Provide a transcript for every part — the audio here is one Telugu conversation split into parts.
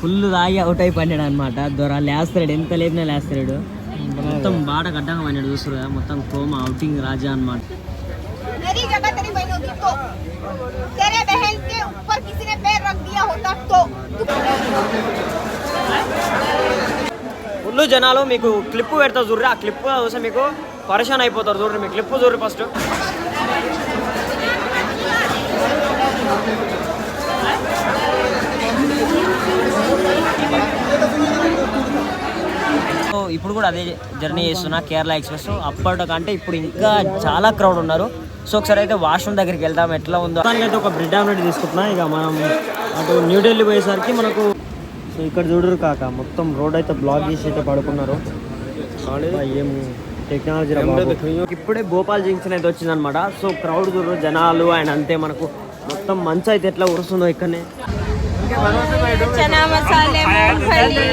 ఫుల్ రాగి అవుట్ అయి పడినాడు అనమాట దొర లేస్తాడు ఎంత లేపినా లేస్తాడు మొత్తం బాట గడ్డంగా పండాడు చూస్తురు మొత్తం కోమ అవుటింగ్ రాజా అనమాట ఫుల్ జనాలు మీకు క్లిప్ పెడతా చూడరు ఆ క్లిప్ చూస్తే మీకు పరిశాన్ అయిపోతారు చూడరు మీ క్లిప్ చూడరు ఫస్ట్ ఇప్పుడు కూడా అదే జర్నీ చేస్తున్నా కేరళ ఎక్స్ప్రెస్. అప్పటికంటే ఇప్పుడు ఇంకా చాలా క్రౌడ్ ఉన్నారు. సో ఒకసారి అయితే వాష్రూమ్ దగ్గరికి వెళ్దాం. ఎట్లా ఉందో అయితే ఒక బ్రెడ్ ఆమ్లెట్ తీసుకుంటున్నా. ఇక మనం అటు న్యూఢిల్లీ పోయేసరికి మనకు సో ఇక్కడ చూడరు కాక మొత్తం రోడ్ అయితే బ్లాక్ చేసి అయితే పడుకున్నారు. ఏం టెక్నాలజీ ఇప్పుడే భోపాల్ జంక్షన్ అయితే వచ్చిందనమాట సో క్రౌడ్ చూడరు జనాలు అండ్ అంతే మనకు మొత్తం మంచు అయితే ఎట్లా ఉరుస్తుందో ఇక్కడనే. चना मसाले मूंगफली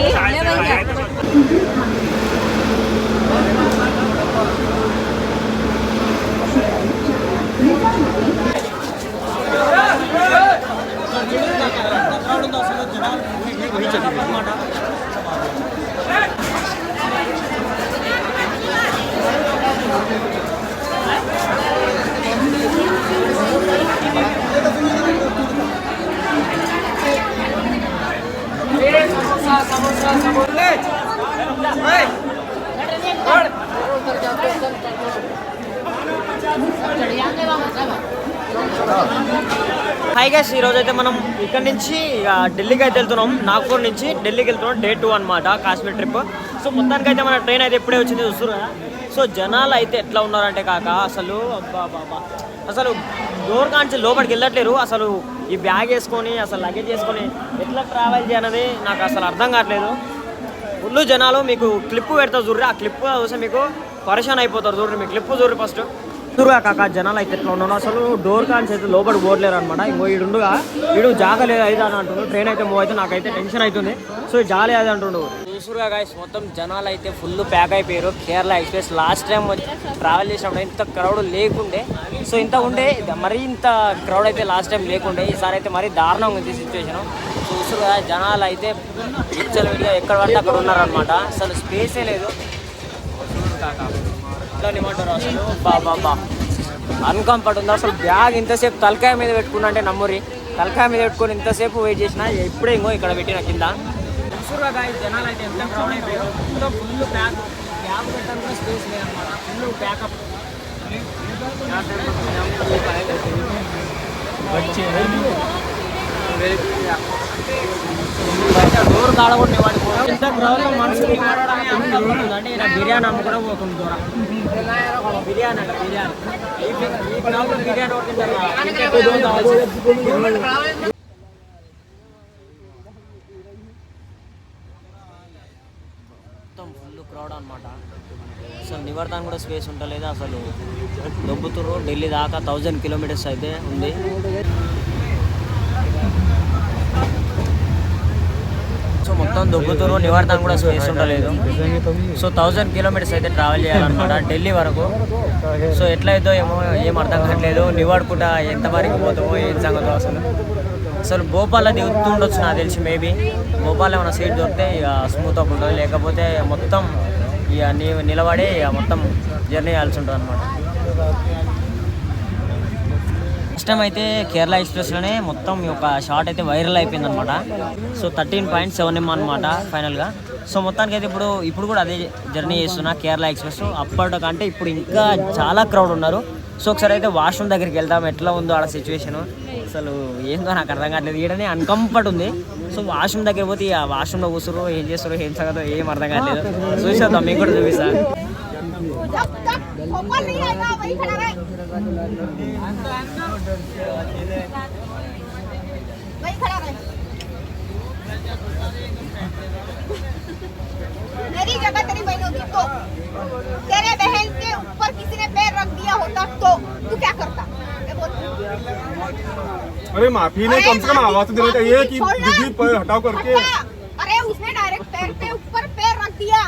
वही హై గైస్ ఈ రోజు అయితే మనం ఇక్కడ నుంచి ఢిల్లీకి అయితే వెళ్తున్నాం. నాగ్పూర్ నుంచి ఢిల్లీకి వెళ్తున్నాం డే టూ అనమాట కాశ్మీర్ ట్రిప్. సో మొత్తానికి అయితే మన ట్రైన్ అయితే ఇప్పుడే వచ్చింది చూస్తారు కదా? సో జనాలు అయితే ఎట్లా ఉన్నారంటే కాక అసలు అబ్బా అసలు డోర్ కాంచి లోపలికి వెళ్ళట్లేరు. అసలు ఈ బ్యాగ్ వేసుకొని అసలు లగేజ్ వేసుకొని ఎట్లా ట్రావెల్ చేయాలనేది నాకు అసలు అర్థం కావట్లేదు. ఫుల్ జనాలు మీకు క్లిప్ పెడతా చూడ్రి ఆ క్లిప్ చూస్తే మీకు పరేషాన్ అయిపోతారు చూడ్రి మీ క్లిప్ చూడ్రి ఫస్ట్ చూరుగా కాక జనాలు అయితే ఎట్లా ఉన్నాను అసలు డోర్ కాన్స్ అయితే లోపల పోవట్లేరు అనమాట ఇంకో ఈడుండుగా ఈడు జాగలేదు అయితే అని అంటుండు. ట్రైన్ అయితే మూవ్ అయితే నాకైతే టెన్షన్ అవుతుంది సో జాలే అది అంటుండు. చూసురుగా గాయస్ మొత్తం జనాలు అయితే ఫుల్ ప్యాక్ అయిపోయారు. Kerala express last time travel చేసినప్పుడు ఇంత క్రౌడ్ లేకుండే. సో ఇంత ఉండే మరీ ఇంత క్రౌడ్ అయితే లాస్ట్ టైం లేకుండే. ఈసారి అయితే మరీ దారుణంగా ఉంది సిచ్యువేషన్ చూసురుగా జనాలు అయితే విడిగా ఎక్కడ పడితే అక్కడ ఉన్నారనమాట అసలు స్పేసే లేదు. చూడు కాక. ఏమంటారు అసలు? బాబా బా అన్కంఫర్ట్ ఉంది అసలు బ్యాగ్ ఇంతసేపు తలకాయ మీద పెట్టుకున్నా అంటే నమ్మురి. తలకాయ మీద పెట్టుకొని ఇంతసేపు వెయిట్ చేసిన ఎప్పుడే ఇంకో ఇక్కడ పెట్టిన కింద. గాయస్ జనాలు అయితే ఎంత క్రౌడ్ అయిపోయారు. మొత్తం ఫుల్ బ్యాగ్ కూడా స్పేస్ లేదన్నమాట. ఫుల్ ప్యాకప్ డోర్ కాడగొట్టే వాడి ఇంత మనుషులు అంటే ఇలా బిర్యానీ అమ్ముకోవడం పోతుంది దూరం. బిర్యానీ అంట బిర్యానీ. ఈ బిర్యానీ ఒకటి మొత్తం ఫుల్ క్రౌడ్ అనమాట అసలు నివర్తాన్ కూడా స్పేస్ ఉండలేదు అసలు దొబ్బుతురు ఢిల్లీ దాకా థౌజండ్ కిలోమీటర్స్ అయితే ఉంది. మొత్తం దొబ్బుతురు నివర్తాన్ కూడా స్పేస్ ఉండలేదు. సో థౌజండ్ కిలోమీటర్స్ అయితే ట్రావెల్ చేయాలన్నమాట ఢిల్లీ వరకు. సో ఎట్లయితే ఏమో ఏం అర్థం కావట్లేదు. నివాడుకుంటా ఎంత వరకు పోతామో ఏం సంగతో అసలు. అసలు భోపాల్ అది ఉండొచ్చు నాకు తెలిసి మేబీ భోపాల్ ఏమైనా సీట్ దొరికితే ఇక స్మూత్ అవుతుంది లేకపోతే మొత్తం ఇక నీ నిలబడి ఇక మొత్తం జర్నీ చేయాల్సి ఉంటుంది అనమాట ఇష్టం అయితే కేరళ ఎక్స్ప్రెస్లోనే మొత్తం ఈ ఒక షార్ట్ అయితే వైరల్ అయిపోయింది అనమాట so thirteen point seven M అనమాట ఫైనల్గా. సో మొత్తానికి అయితే ఇప్పుడు ఇప్పుడు కూడా అదే జర్నీ చేస్తున్నా కేరళ ఎక్స్ప్రెస్. అప్పటికంటే ఇప్పుడు ఇంకా చాలా క్రౌడ్ ఉన్నారు. సో ఒకసారి అయితే వాష్రూమ్ దగ్గరికి వెళ్దాం. ఎట్లా ఉందో ఆడ సిచ్యువేషను. అసలు ఏందో నాకు అర్థం కావట్లేదు. ఈడనే అన్కంఫర్ట్ ఉంది. సో వాష్రూమ్ దగ్గర పోతే ఆ వాష్రూమ్లో కూర్చురు ఏం చేస్తారు ఏం సంగతో? ఏం అర్థం కావట్లేదు. చూసేద్దాం. మీకు కూడా చూపిస్తాను तक नहीं आएगा वही खड़ा रहे। वही खड़ा रहे। मेरी जगह तेरी बहन होती तो। तेरे बहन के ऊपर किसी ने पैर रख दिया होता तो। तू क्या करता? अरे माफ़ी नहीं कम से कम आवाज़ तो देना चाहिए कि दीदी पर हटाओ करके। अरे उसने डायरेक्ट पैर पे ऊपर पैर रख दिया।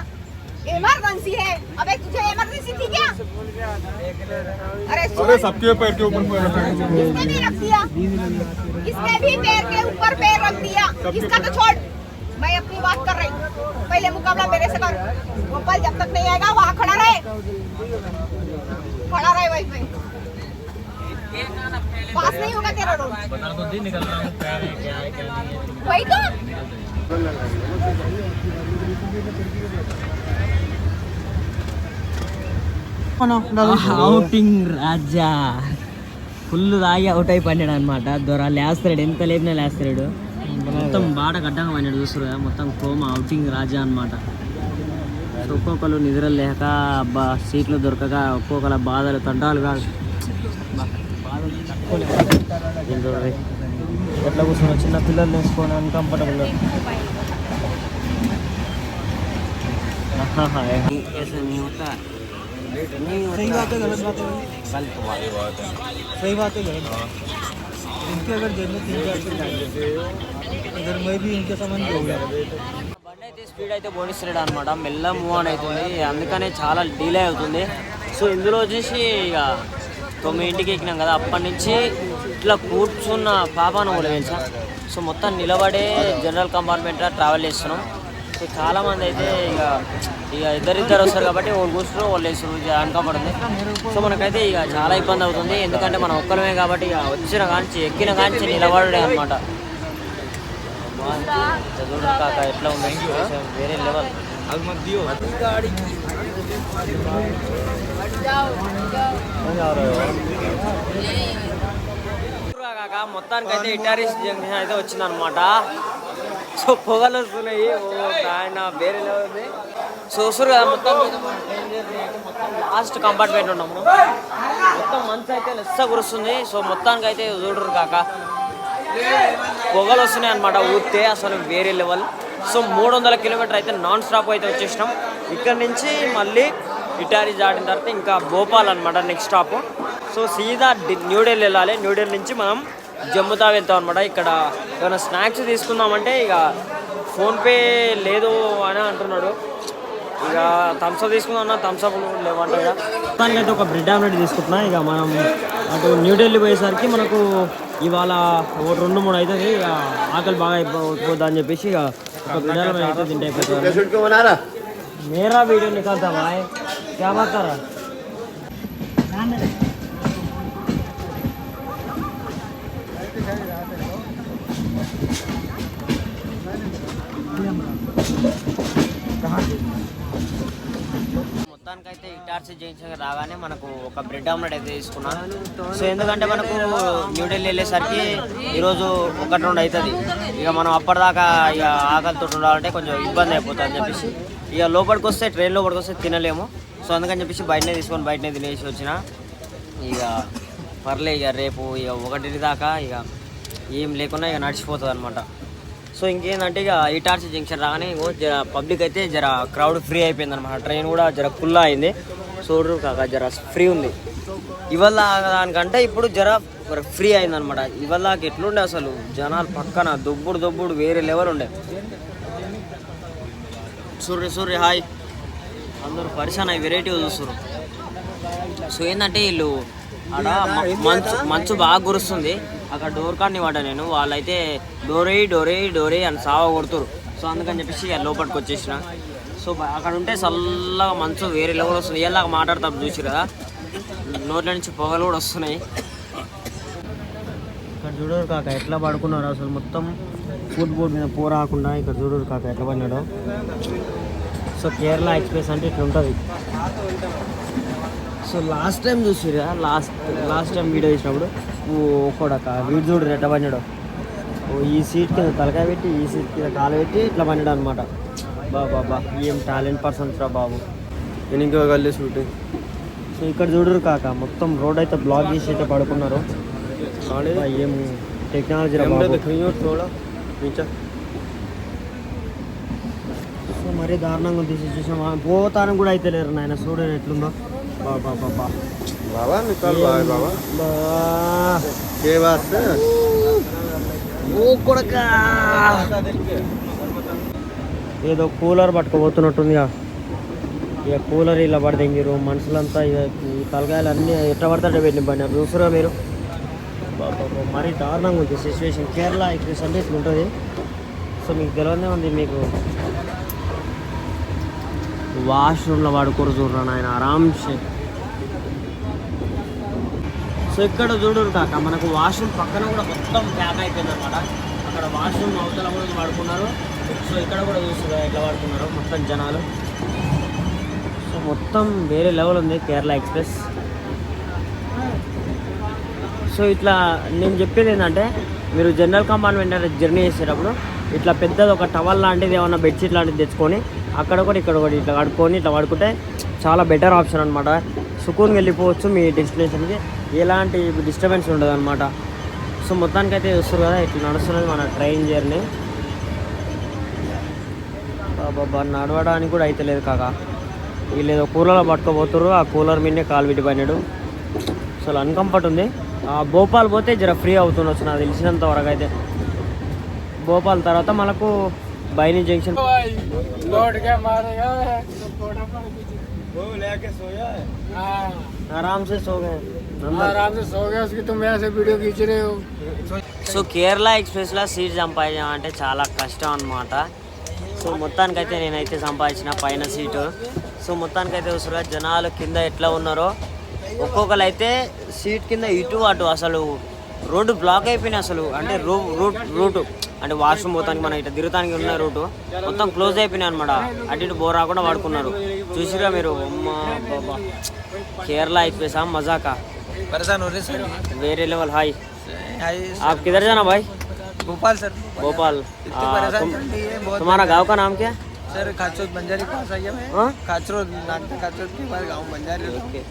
इमरजेंसी है। अबे तुझे इमरजेंसी थी क्या? अरे सबके पैर के ऊपर पैर किसने भी रख दिया। किसने भी पैर के ऊपर पैर रख दिया। इसका तो छोड़। मैं अपनी बात कर रही हूँ। पहले मुकाबला मेरे से कर। गोपाल जब तक नहीं आएगा वहाँ खड़ा रहे। खड़ा रहे वहीं पे पास नहीं होगा तेरा रोड वही तो। అవుటింగ్ రాజా. ఫుల్ తాగి అవుట్ అయిపోయాడు అనమాట దొర లేస్తాడు ఎంత లేపినా లేస్తాడు మొత్తం బాట గడ్డంగా పడినాడు చూస్తారు మొత్తం కోమ అవుటింగ్ రాజా అనమాట ఒక్కొక్కరు నిద్ర లేక అబ్బా సీట్లు దొరకక ఒక్కొక్కల బాధలు తంటాలు కాదు బా, బాధలు. ఎట్లా కూర్చొని చిన్న పిల్లలు వేసుకొని అన్కంఫర్టబుల్ सही बात है गलत बात है सही बात है गलत बात इनके अगर जेब में तीन चार सौ डाल इधर मैं भी इनके सामान हो गया బండి అయితే స్పీడ్ అయితే పోనిస్తున్నాడు అనమాట మెల్ల మూవ్ ఆన్ అవుతుంది అందుకనే చాలా డిలే అవుతుంది సో ఇందులో వచ్చేసి ఇక తొమ్మిదింటికి ఎక్కినాం కదా అప్పటి నుంచి ఇట్లా కూర్చున్న పాపాను కూడా తెలుసా? సో మొత్తం నిలబడే జనరల్ కంపార్ట్మెంట్లో ట్రావెల్ చేస్తున్నాం. సో చాలా మంది అయితే ఇక ఇక ఇద్దరిద్దరు వస్తారు కాబట్టి వాళ్ళు కూర్చున్నారు వాళ్ళు వేస్తారు అన్కంఫర్ట్ సో మనకైతే ఇక చాలా ఇబ్బంది అవుతుంది. ఎందుకంటే మనం ఒక్కరమే కాబట్టి ఇక వచ్చిన కాంచి ఎక్కిన కాంచి నిలబడే అనమాట కాక ఎట్లా ఉంది? వేరే లెవెల్ కాక మొత్తానికి అయితే ఇటారిస్ జంక్షన్ అయితే వచ్చిందనమాట సో పొగలు వస్తున్నాయి. ఓ ఆయన వేరే లెవెల్ ఉంది. సో వస్తారు కదా మొత్తం లాస్ట్ కంపార్ట్మెంట్ ఉన్నాము మొత్తం మంచి అయితే లెస్స కురుస్తుంది. సో మొత్తానికి అయితే చూడరు కాక. పొగలు వస్తున్నాయి అనమాట ఊరితే అసలు వేరే లెవెల్. సో మూడు వందల కిలోమీటర్ అయితే నాన్ స్టాప్ అయితే వచ్చేసినాం. ఇక్కడ నుంచి మళ్ళీ ఇటారీ దాటిన తర్వాత ఇంకా భోపాల్ అనమాట నెక్స్ట్ స్టాప్ సో సీదా డి- న్యూఢిల్లీ వెళ్ళాలి న్యూఢిల్లీ నుంచి మనం జమ్ముతా వెళ్తాం అనమాట ఇక్కడ ఏమైనా స్నాక్స్ తీసుకుందామంటే ఇక ఫోన్పే లేదు అని అంటున్నాడు ఇక థమ్స్అప్ తీసుకుందాం థమ్స్అప్ లేవంట ఇక మొత్తానికి అయితే ఒక బ్రెడ్ ఆమ్లెట్ తీసుకుంటున్నా ఇక మనం అటు న్యూఢిల్లీ పోయేసరికి మనకు ఇవాళ ఒక రెండు మూడు అవుతుంది ఇక ఆకలి బాగా అయిపోద్ది అని చెప్పేసి ఇక ఒక బ్రెడ్ ఆమ్లెట్ అయితే తింటే అయిపోతుంది మేరా వీడియో నికాల్తా భాయ్ क्या बात कर रहा है? మొత్తానికైతే ఇటార్సీ జంక్షన్ రాగానే మనకు ఒక బ్రెడ్ ఆమ్లెట్ అయితే తీసుకున్నాను. సో ఎందుకంటే మనకు న్యూఢిల్లీ వెళ్ళేసరికి ఈరోజు ఒకటి రెండు అవుతుంది. ఇక మనం అప్పటిదాకా ఇక ఆకలితో ఉండాలంటే కొంచెం ఇబ్బంది అయిపోతుంది అని చెప్పేసి ఇక లోపలికి వస్తే ట్రైన్ లోపలికి వస్తే తినలేము. సో అందుకని చెప్పేసి బయటనే తీసుకొని బయటనే తినేసి వచ్చిన. ఇక పర్లే ఇక రేపు ఇక ఒకటి దాకా ఇక ఏం లేకుండా ఇక నడిచిపోతుంది అనమాట సో ఇంకేందంటే ఇక ఇటార్సీ జంక్షన్ రాగానే ఇంకో జర పబ్లిక్ అయితే జర క్రౌడ్ ఫ్రీ అయిపోయింది అనమాట ట్రైన్ కూడా జర ఫుల్ అయింది. చూడరు కాక జర ఫ్రీ ఉంది. ఇవాళ దానికంటే ఇప్పుడు జర ఫ్రీ అయిందనమాట ఇవాళ ఎట్లుండే అసలు? జనాలు పక్కన దొబ్బుడు దొబ్బుడు వేరే లెవెల్ ఉండే. సూర్య సూర్య హాయ్. అందరూ పరిశాన్ అయ్యి వెరైటీ చూస్తారు సో ఏంటంటే వీళ్ళు ఆడ మంచు మంచు బాగా కురుస్తుంది. అక్కడ డోర్ కాడిని వాడా నేను? వాళ్ళైతే డోరే డోరే డోరే అని సావ కొడుతురు. సో అందుకని చెప్పేసి లోపలికి వచ్చేసిన. సో అక్కడ ఉంటే చల్లగా మంచు వేరే లెవెల్ వస్తుంది. ఇలాగ మాట్లాడతాం చూసి కదా నోట్ల నుంచి పొగలు కూడా వస్తున్నాయి. ఇక్కడ చూడరు కాక ఎట్లా పడుకున్నారు అసలు? మొత్తం ఫుడ్ బోర్డ్ మీద పోరాకుండా ఇక్కడ చూడరు కాక ఎట్లా పడినాడో. సో కేరళ ఎక్స్ప్రెస్ అంటే ఇట్లా ఉంటుంది. సో లాస్ట్ టైం చూసిరా? లాస్ట్ లాస్ట్ టైం వీడియో చేసినప్పుడు ఒక్కోడక వీడు చూడు రెడ్డ బండిడు ఈ సీట్ కింద తలకాయ పెట్టి ఈ సీట్ కింద కాలు పెట్టి ఇట్లా బండిడు అనమాట బాబా బా ఏం టాలెంట్ పర్సన్స్ రా బాబు. నేను ఇంకో గల్లీ సూట్ సో ఇక్కడ చూడరు కాక మొత్తం రోడ్ అయితే బ్లాక్ చేసి అయితే పడుకున్నారు. ఏం టెక్నాలజీ సో మరీ దారుణంగా తీసి చూసాం పోతానం కూడా అయితే లేరు నాయన చూడని ఎట్లుందో. బాబా బాబా बाबा निकल भाई बाबा బా के बात से ఓ కొడక ఏదో కూలర్ పట్టుకోబోతున్నట్టుందిగా ఇక కూలర్ ఇలా పడితే మీరు మనుషులంతా ఇక ఈ తలకాయలు అన్నీ ఎట్లా పడతాడే పెట్టిన పడినారు చూసారా మీరు బాబా మరీ దారుణంగా ఉంది సిచ్యువేషన్ కేరళ ఎక్స్ప్రెస్ అంటే ఇట్లా ఉంటుంది సో మీకు తెలియదే ఉంది మీకు వాష్రూమ్లో వాడుకోరు చూడరా నాయన ఆరామ్సే సో ఇక్కడ చూడు కాక మనకు వాష్రూమ్ పక్కన కూడా మొత్తం ప్యాక్ అయిపోయింది అనమాట అక్కడ వాష్రూమ్ అవతల కూడా వాడుకున్నారు. సో ఇక్కడ కూడా చూస్తున్నారు ఎట్లా వాడుకున్నారు మొత్తం జనాలు. సో మొత్తం వేరే లెవెల్ ఉంది కేరళ ఎక్స్ప్రెస్. సో ఇట్లా నేను చెప్పేది ఏంటంటే మీరు జనరల్ కంపార్ట్మెంట్ అంటే జర్నీ చేసేటప్పుడు ఇట్లా పెద్దది ఒక టవల్ లాంటిది ఏమన్నా బెడ్షీట్ లాంటిది తెచ్చుకొని అక్కడ కూడా ఇక్కడ కూడా ఇట్లా కడుక్కొని ఇట్లా పడుకుంటే చాలా బెటర్ ఆప్షన్ అనమాట సుకూన్ వెళ్ళిపోవచ్చు మీ డెస్టినేషన్కి. ఎలాంటి డిస్టర్బెన్స్ ఉండదు అనమాట సో మొత్తానికైతే చూస్తారు కదా ఇట్లా నడుస్తున్నది మన ట్రైన్ జర్నీ బాబా నడవడానికి కూడా అవుతలేదు కాక. వీళ్ళు ఏదో కూలర్లో పట్టుకోబోతున్నారు ఆ కూలర్ మీదనే కాలు విడిపోయినాడు. అసలు అన్కంఫర్ట్ ఉంది. భోపాల్ పోతే జర ఫ్రీ అవుతుండొచ్చు నాకు తెలిసినంత వరకు అయితే. భోపాల్ తర్వాత మనకు బైని జంక్షన్ ఆరామ్ సే సో आराम से सो गया उसकी तुम ऐसे वीडियो खींच रहे हो సో కేరళ ఎక్స్ప్రెస్లో సీట్ సంపాదించడం అంటే చాలా కష్టం అనమాట సో మొత్తానికైతే నేనైతే సంపాదించిన పైన సీటు సో మొత్తానికైతే చూసారా జనాలు కింద ఎట్లా ఉన్నారో ఒక్కొక్కరు అయితే సీట్ కింద ఇటు అటు అసలు రోడ్డు బ్లాక్ అయిపోయినాయి అసలు అంటే రూ రూట్ రూటు అంటే వాష్రూమ్ పోతానికి మనం ఇట్లా తిరుగుతానికి ఉన్న రూటు మొత్తం క్లోజ్ అయిపోయినాయి అనమాట అటు ఇటు బోర్ రాకుండా వాడుకున్నారు చూసిరా మీరు అమ్మా బాబా కేరళ ఎక్స్ప్రెస్ ఆ మజాకా परेशान हो रहे सर? वेरे लेवल हाई आप किधर जाना भाई? भोपाल सर। भोपाल। हाँ, तुम्हारा गाँव का नाम क्या? सर खाचरोद बंजारी पास आइए मैं हाँ? खाचरोद नागपुर खाचरोद के बाद गाँव बंजारी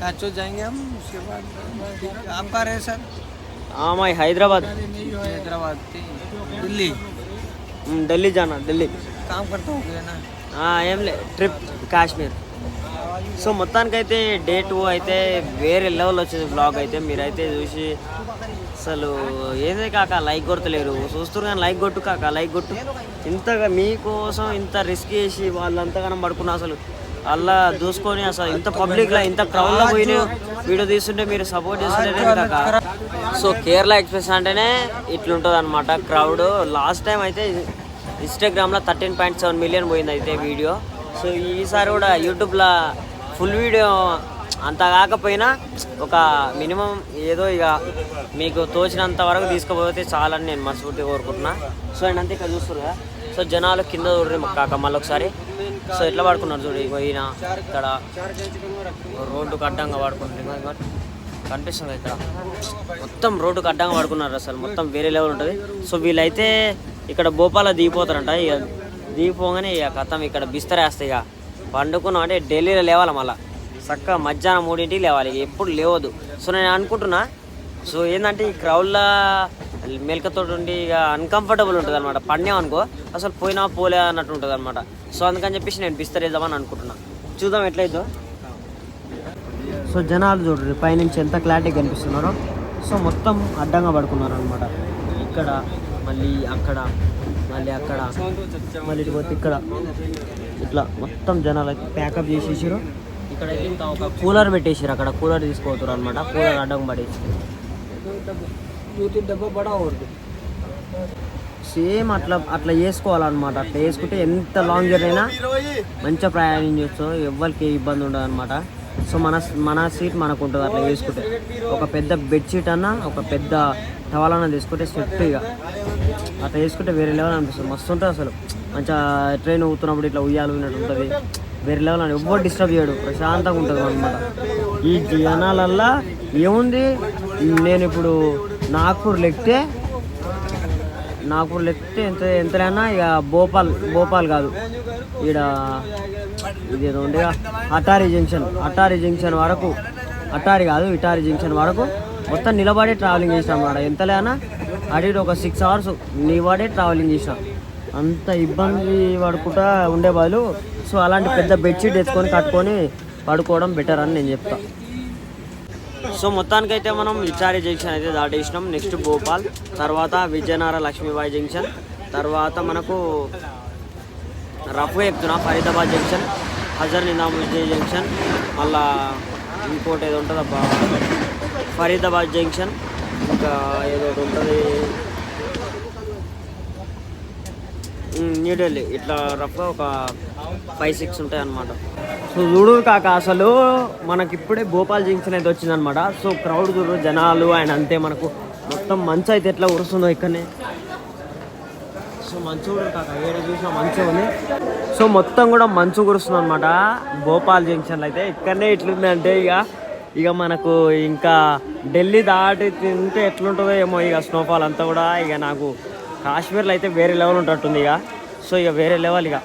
खाचरोद जाएँगे हम उसके बाद आप कहाँ रहे सर? हाँ भाई हैदराबाद। हैदराबाद दिल्ली? हम्म, दिल्ली जाना दिल्ली। काम करता हूँ ना? हाँ एम ले ट्रिप कश्मीर। సో మొత్తానికైతే డే టూ అయితే వేరే లెవెల్ వచ్చింది బ్లాగ్ అయితే. మీరైతే చూసి అసలు ఏదే కాక లైక్ కొడతలేరు. చూస్తారు కానీ లైక్ కొట్టు కాక లైక్ కొట్టు. ఇంతగా మీకోసం ఇంత రిస్క్ చేసి వాళ్ళంతగానం పడుకున్నా అసలు అలా చూసుకొని అసలు ఇంత పబ్లిక్లో ఇంత క్రౌడ్లో పోయిన వీడియో తీస్తుంటే మీరు సపోర్ట్ చేస్తుంటే కాక. సో కేరళ ఎక్స్ప్రెస్ అంటేనే ఇట్లుంటుంది అనమాట క్రౌడ్ లాస్ట్ టైం అయితే ఇన్స్టాగ్రామ్లో థర్టీన్ పాయింట్ సెవెన్ మిలియన్ పోయింది అయితే వీడియో సో ఈసారి కూడా యూట్యూబ్లో ఫుల్ వీడియో అంత కాకపోయినా ఒక మినిమం ఏదో ఇక మీకు తోచినంత వరకు తీసుకుపోతే చాలని నేను మనస్ఫూర్తిగా కోరుకుంటున్నా. సో అంతే ఇక్కడ చూస్తారు కదా. సో జనాలు కింద చూడరు కాక మళ్ళీ ఒకసారి. సో ఎట్లా పడుకున్నారు చూడు ఇగో ఈయన ఇక్కడ రోడ్డుకు అడ్డంగా పడుకుంటుంది కనిపిస్తుంది ఇక్కడ. మొత్తం రోడ్డుకు అడ్డంగా పడుకున్నారు అసలు. మొత్తం వేరే లెవెల్ ఉంటుంది. సో వీళ్ళైతే ఇక్కడ భోపాల దిగిపోతారంట. ఇక దిగిపోగానే ఇక కథం ఇక్కడ బిస్తరేస్తాయి ఇక. పండుకున్నాం. అంటే ఢిల్లీలో లేవాలి మళ్ళీ. చక్కగా మధ్యాహ్నం మూడింటికి లేవాలి. ఎప్పుడు లేవద్దు. సో నేను అనుకుంటున్నా సో ఏంటంటే ఈ క్రౌడ్లో మెలకతో ఉండి ఇక అన్కంఫర్టబుల్ ఉంటుంది అనమాట పడినాం అనుకో అసలు పోయినా పోలే అన్నట్టు ఉంటుంది అనమాట సో అందుకని చెప్పేసి నేను బిస్తరేద్దామని అనుకుంటున్నా. చూద్దాం ఎట్లయిద్దో. సో జనాలు చూడండి పైనుంచి ఎంత క్లారిటీ కనిపిస్తున్నారో. సో మొత్తం అడ్డంగా పడుకున్నారు అనమాట ఇక్కడ మళ్ళీ అక్కడ మళ్ళీ అక్కడ మళ్ళీ ఇటు పోతే ఇక్కడ. ఇట్లా మొత్తం జనాలకి ప్యాకప్ చేసేసారు ఇక్కడ ఒక కూలర్ పెట్టేసారు అక్కడ కూలర్ తీసుకోవచ్చు అనమాట కూలర్ అడ్డం పడేసి సేమ్ అట్లా అట్లా చేసుకోవాలన్నమాట. అట్లా వేసుకుంటే ఎంత లాంగ్ జర్నీ అయినా మంచిగా ప్రయాణం చేయొచ్చు. ఎవరికి ఇబ్బంది ఉండదు అనమాట సో మన మన సీట్ మనకు ఉంటుంది అట్లా వేసుకుంటే ఒక పెద్ద బెడ్షీట్ అన్నా ఒక పెద్ద టవల్ తీసుకుంటే సెట్ ఇక. అట్లా వేసుకుంటే వేరే లెవెల్ అనిపిస్తుంది. మస్తు ఉంటుంది అసలు. మంచిగా ట్రైన్ ఊతున్నప్పుడు ఇట్లా ఉయ్యాలు ఉన్నట్టు ఉంటుంది. వేరే లెవెల్ అని ఎవ్వరు డిస్టర్బ్ చేయడు. ప్రశాంతంగా ఉంటుంది అనమాట ఈ జనాలల్లా ఏముంది? నేను ఇప్పుడు నాగ్పూర్ లెక్కితే నాగ్పూర్ లెక్కితే ఎంత ఎంతైనా ఇక భోపాల్ భోపాల్ కాదు. ఈడ ఇదేదో ఉండే అటారీ జంక్షన్ అటారీ జంక్షన్ వరకు అటారీ కాదు ఇటారీ జంక్షన్ వరకు మొత్తం నిలబడి ట్రావెలింగ్ చేసాం అన్నమాట. ఎంతలేనా? అడిగి ఒక సిక్స్ అవర్స్ నీ వాడే ట్రావెలింగ్ చేసిన అంత ఇబ్బంది పడుకుంటా ఉండే బదులు సో అలాంటి పెద్ద బెడ్షీట్ తెచ్చుకొని కట్టుకొని పడుకోవడం బెటర్ అని నేను చెప్తాను సో మొత్తానికైతే మనం విచారి జంక్షన్ అయితే దాటేసినాం. నెక్స్ట్ భోపాల్ తర్వాత విజయనగర లక్ష్మీబాయి జంక్షన్ తర్వాత మనకు రఫ్గా చెప్తున్నా ఫరీదాబాద్ జంక్షన్ హజర్ నిజాముద్దీన్ జంక్షన్ మళ్ళా ఇంకోటి ఏదో ఉంటుంది అబ్బా ఫరీదాబాద్ జంక్షన్ ఇంకా ఏదో ఒకటి ఉంటుంది. న్యూఢిల్లీ ఇట్లా రఫ్గా ఒక ఫైవ్ సిక్స్ ఉంటాయి అనమాట సో చూడు కాక అసలు మనకి ఇప్పుడే భోపాల్ జంక్షన్ అయితే వచ్చిందనమాట సో క్రౌడ్ చూడు జనాలు అండ్ అంతే మనకు. మొత్తం మంచు అయితే ఎట్లా ఉరుస్తుందో ఇక్కడనే. సో మంచు కూడా కాక ఏడ చూసినా మంచు ఉంది సో మొత్తం కూడా మంచు కురుస్తుంది అనమాట భోపాల్ జంక్షన్లో అయితే. ఇక్కడనే ఎట్లుందంటే ఇక ఇక మనకు ఇంకా ఢిల్లీ దాటి తింటే ఎట్లుంటుందో ఏమో ఇక స్నోఫాల్ అంతా కూడా ఇక నాకు కాశ్మీర్లో అయితే వేరే లెవెల్ ఉంటట్టుంది ఇక. సో ఇక వేరే లెవెల్ ఇక.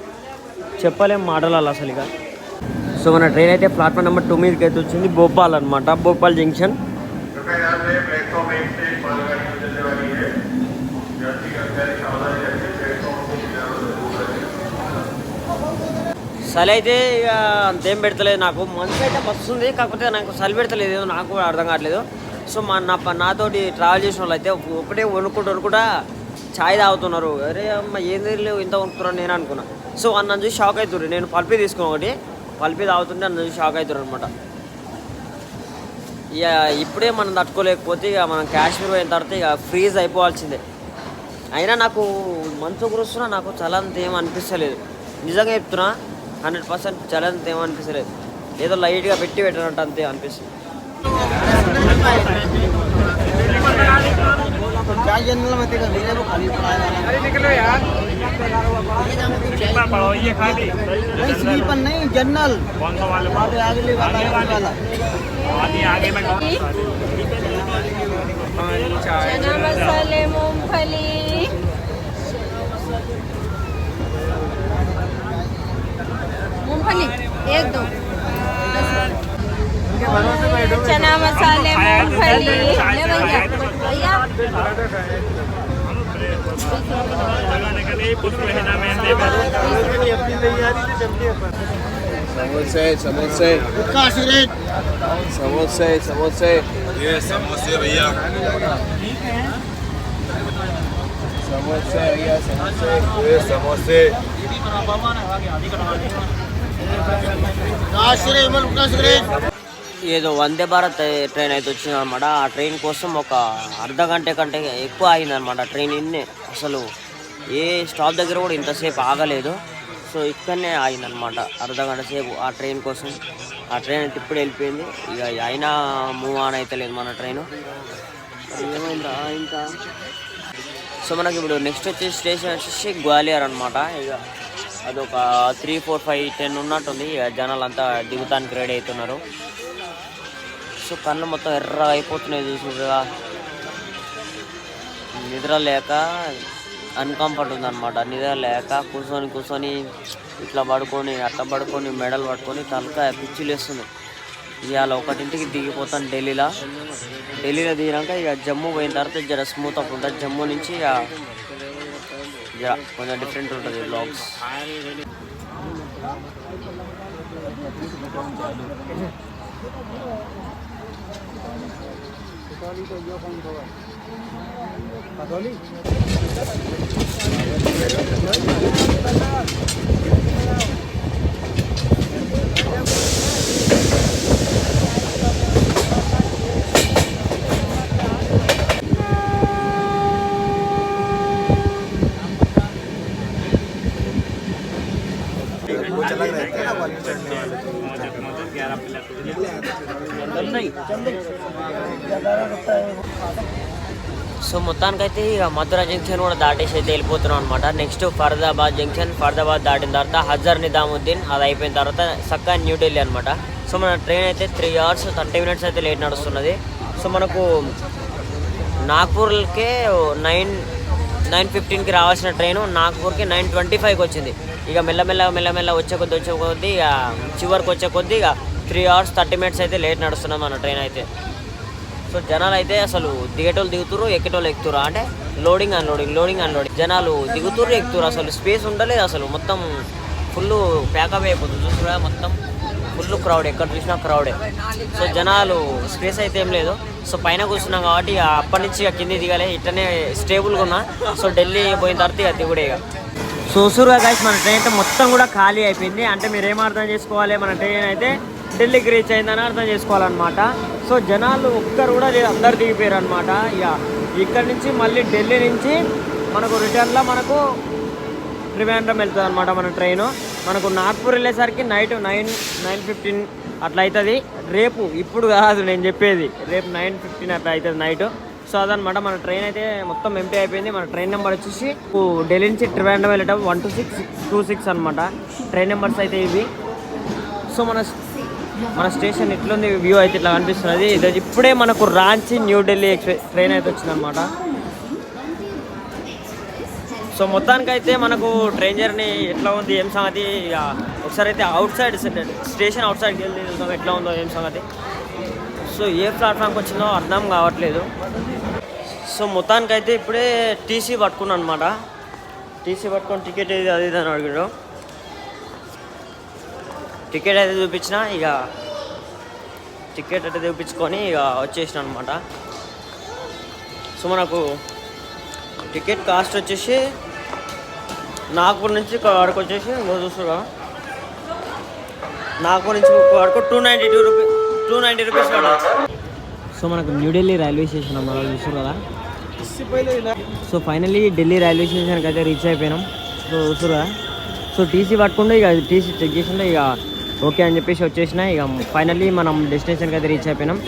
చెప్పలేం మాటలాలు అసలు ఇక. సో మన ట్రైన్ అయితే ప్లాట్ఫామ్ నెంబర్ టూ మీదకి అయితే వచ్చింది భోపాల్ అనమాట భోపాల్ జంక్షన్ చలి అయితే ఇక అంతేం పెడతలేదు నాకు. మంచు అయితే వస్తుంది కాకపోతే నాకు చలి పెడతలేదు నాకు కూడా అర్థం కావట్లేదు. సో మా నా నాతోటి ట్రావెల్ చేసిన వాళ్ళు అయితే ఒకటే వణుకుంటూ వణుకుంటా ఛాయ్ తాగుతున్నారు. అరే అమ్మ ఏంది లేవు ఇంత వణుకుతున్నాను నేను అనుకున్నా. సో అన్న చూసి షాక్ అవుతున్నారు నేను పల్పి తీసుకున్నా ఒకటి. పల్పి తాగుతుంటే అన్న చూసి షాక్ అవుతున్నారు అనమాట ఇక ఇప్పుడే మనం తట్టుకోలేకపోతే ఇక మనం కాశ్మీర్ పోయిన తర్వాత ఇక ఫ్రీజ్ అయిపోవాల్సిందే. అయినా నాకు మంచు కురుస్తున్నా నాకు చలంత ఏం అనిపిస్తలేదు. నిజంగా చెప్తున్నా హండ్రెడ్ పర్సెంట్ చలంత ఏం అనిపిస్తలేదు ఏదో లైట్గా పెట్టి పెట్టినట్టు అంతే అనిపిస్తుంది क्या जनरल मत का मूंगफली एक दो। चना मसाले मूंगफली ले भैया भैया। समोसे समोसे। समोसे समोसे। ये समोसे भैया। समोसे भैया समोसे। ये समोसे। ఏదో వందే భారత్ ట్రైన్ అయితే వచ్చిందనమాట ఆ ట్రైన్ కోసం ఒక అర్ధ గంట కంటే ఎక్కువ అయిందనమాట ట్రైన్ ఇన్నే. అసలు ఏ స్టాప్ దగ్గర కూడా ఇంతసేపు ఆగలేదు. సో ఇక్కడనే ఆగిందనమాట అర్ధ గంట సేపు ఆ ట్రైన్ కోసం. ఆ ట్రైన్ అయితే ఇప్పుడు వెళ్ళిపోయింది. ఇక అయినా మూవ్ ఆన్ అయితే లేదు మన ట్రైన్. ఏమైందా ఇంకా సో మనకి ఇప్పుడు నెక్స్ట్ వచ్చే స్టేషన్ వచ్చేసి గ్వాలియర్ అనమాట ఇక అదొక త్రీ ఫోర్ ఫైవ్ టెన్ ఉన్నట్టుంది. ఇక జనాలు అంతా దిగుతానికి రెడీ అవుతున్నారు. సో కళ్ళు మొత్తం ఎర్ర అయిపోతున్నాయి చూసుకుంటా నిద్ర లేక అన్కంఫర్ట్ ఉందన్నమాట నిద్ర లేక కూర్చొని కూర్చొని ఇట్లా పడుకొని అట్లా పడుకొని మెడలు పట్టుకొని తలక పిచ్చి లేస్తుంది ఇవాళ ఒకటింటికి దిగిపోతాను ఢిల్లీలో. ఢిల్లీలో దిగినాక ఇక జమ్మూ పోయిన తర్వాత జర స్మూత్ అప్ ఉంటుంది జమ్మూ నుంచి ఇక జర కొంచెం డిఫరెంట్ ఉంటుంది బ్లాగ్స్ సో మొత్తానికైతే ఇక మధుర జంక్షన్ కూడా దాటేసి అయితే వెళ్ళిపోతున్నాం అనమాట నెక్స్ట్ ఫరీదాబాద్ జంక్షన్. ఫర్దాబాద్ దాటిన తర్వాత హజర్ నిజాముద్దీన్ అది అయిపోయిన తర్వాత చక్కగా న్యూఢిల్లీ అనమాట సో మన ట్రైన్ అయితే త్రీ అవర్స్ థర్టీ మినిట్స్ అయితే లేట్ నడుస్తున్నది. సో మనకు నాగ్పూర్కే నైన్ నైన్ ఫిఫ్టీన్కి రావాల్సిన ట్రైన్ నాగ్పూర్కి నైన్ ట్వంటీ ఫైవ్కి వచ్చింది. ఇక మెల్లమెల్ల మెల్లమెల్ల వచ్చే కొద్ది వచ్చే కొద్ది ఇక చివరికి వచ్చే కొద్దీ ఇక త్రీ అవర్స్ థర్టీ మినిట్స్ అయితే లేట్ నడుస్తున్నాం మన ట్రైన్ అయితే. సో జనాలు అయితే అసలు దిగేటోళ్ళు దిగుతురు ఎక్కేటోళ్ళు ఎక్కుతురు అంటే లోడింగ్ అన్లోడింగ్ లోడింగ్ అన్లోడింగ్ జనాలు దిగుతురు ఎక్కుతురు అసలు స్పేస్ ఉండలేదు అసలు. మొత్తం ఫుల్ ప్యాకప్ అయిపోతుంది. చూసుకురా మొత్తం ఫుల్ క్రౌడ్ ఎక్కడ చూసినా క్రౌడే సో జనాలు స్పేస్ అయితే ఏం లేదు. సో పైన కూర్చున్నాం కాబట్టి అప్పటి నుంచి ఇక కింది దిగాలి. ఇట్లనే స్టేబుల్గా ఉన్నా. సో ఢిల్లీ పోయిన తర్వాత ఇక దిగుడే ఇక. సో సూరుగా గాయస్ మన ట్రైన్ అయితే మొత్తం కూడా ఖాళీ అయిపోయింది. అంటే మీరు ఏం అర్థం చేసుకోవాలి? మన ట్రైన్ అయితే ఢిల్లీకి రీచ్ అయిందని అర్థం చేసుకోవాలన్నమాట. సో జనాలు ఒక్కరు కూడా అందరు దిగిపోయారు అనమాట ఇక ఇక్కడ నుంచి మళ్ళీ ఢిల్లీ నుంచి మనకు రిటర్న్లో మనకు త్రివేంద్రం వెళ్తుంది అనమాట మన ట్రైన్ మనకు నాగ్పూర్ వెళ్ళేసరికి నైట్ నైన్ నైన్ ఫిఫ్టీన్ అట్లా అవుతుంది రేపు ఇప్పుడు కాదు నేను చెప్పేది. రేపు నైన్ ఫిఫ్టీన్ అట్లా అవుతుంది నైట్ సో అదనమాట మన ట్రైన్ అయితే మొత్తం ఎంటీ అయిపోయింది. మన ట్రైన్ నెంబర్ వచ్చేసి ఢిల్లీ నుంచి త్రివేంద్రం వెళ్ళటం one two six two six అనమాట ట్రైన్ నెంబర్స్ అయితే ఇవి. సో మన మన స్టేషన్ ఎట్లుంది వ్యూ అయితే ఇట్లా కనిపిస్తున్నది. ఇది ఇప్పుడే మనకు రాంచి న్యూఢిల్లీ ఎక్స్ప్రెస్ ట్రైన్ అయితే వచ్చిందనమాట సో మొత్తానికి అయితే మనకు ట్రైన్ జర్నీ ఎట్లా ఉంది ఏం సంగతి? ఇక ఒకసారి అయితే అవుట్ సైడ్ స్టేషన్ అవుట్ సైడ్కి వెళ్ళి వెళ్తాం ఎట్లా ఉందో ఏం సంగతి. సో ఏ ప్లాట్ఫామ్కి వచ్చిందో అర్థం కావట్లేదు. సో మొత్తానికి అయితే ఇప్పుడే టీసీ పట్టుకున్నాను అనమాట టీసీ పట్టుకొని టికెట్ ఏది అది ఇది అని అడిగాడు. టికెట్ అయితే చూపించిన ఇక టికెట్ అయితే చూపించుకొని ఇక వచ్చేసిన అనమాట సో మనకు టికెట్ కాస్ట్ వచ్చేసి నాగపూర్ నుంచి వరకు వచ్చేసి ఇంకో చూస్తున్నా నాగపూర్ నుంచి వరకు two ninety two rupees two ninety rupees so మనకు న్యూఢిల్లీ రైల్వే స్టేషన్ అన్నమాట చూస్తారు కదా? సో ఫైనల్లీ ఢిల్లీ రైల్వే స్టేషన్కి అయితే రీచ్ అయిపోయినాం. సో చూస్తారు కదా? సో టీసీ పట్టుకుంటే ఇక టీసీ చెక్ చేసిండే ఇక ఓకే అని చెప్పేసి వచ్చేసిన. ఇక ఫైనల్లీ మనం డెస్టినేషన్కి అయితే రీచ్ అయిపోయినాం.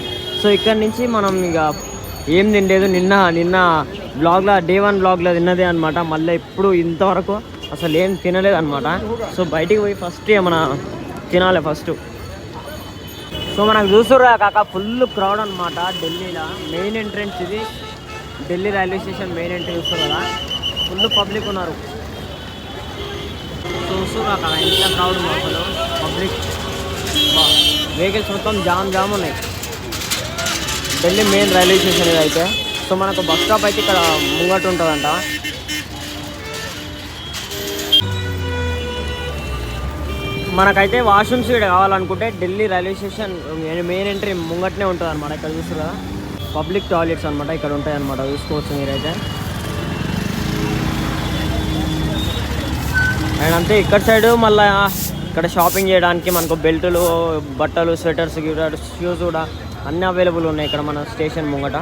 సో ఇక్కడ నుంచి మనం ఇక ఏం తినలేదు. నిన్న నిన్న బ్లాగ్లో డే వన్ బ్లాగ్లో తిన్నదే అనమాట మళ్ళీ ఇప్పుడు ఇంతవరకు అసలు ఏం తినలేదు అనమాట సో బయటికి పోయి ఫస్ట్ ఏమన్నా తినాలి ఫస్ట్ సో మనకు చూస్తుర్రా కాక ఫుల్ క్రౌడ్ అనమాట ఢిల్లీలో. మెయిన్ ఎంట్రెన్స్ ఇది. Delhi railway station main entry చూస్తారు కదా. ఫుల్ పబ్లిక్ ఉన్నారు. చూస్తుర్రా కాక ఎంత క్రౌడ్ ఉందో అసలు. పబ్లిక్ వెహికల్స్ మొత్తం జామ్ జామ్ ఉన్నాయి. ఢిల్లీ మెయిన్ రైల్వే స్టేషన్ ఇదైతే అయితే. సో మనకు బస్ స్టాప్ అయితే ఇక్కడ ముంగట ఉంటుందంట. మనకైతే వాష్రూమ్స్ ఇక్కడ కావాలనుకుంటే Delhi railway station main entry ముంగట్నే ఉంటుంది అనమాట ఇక్కడ చూస్తారు కదా? పబ్లిక్ టాయిలెట్స్ అనమాట ఇక్కడ ఉంటాయి అనమాట చూసుకోవచ్చు మీరైతే. అండ్ అంతే ఇక్కడ సైడ్ మళ్ళీ ఇక్కడ షాపింగ్ చేయడానికి మనకు బెల్టులు బట్టలు స్వెటర్స్ షూస్ కూడా అన్నీ అవైలబుల్ ఉన్నాయి ఇక్కడ మన స్టేషన్ ముంగట.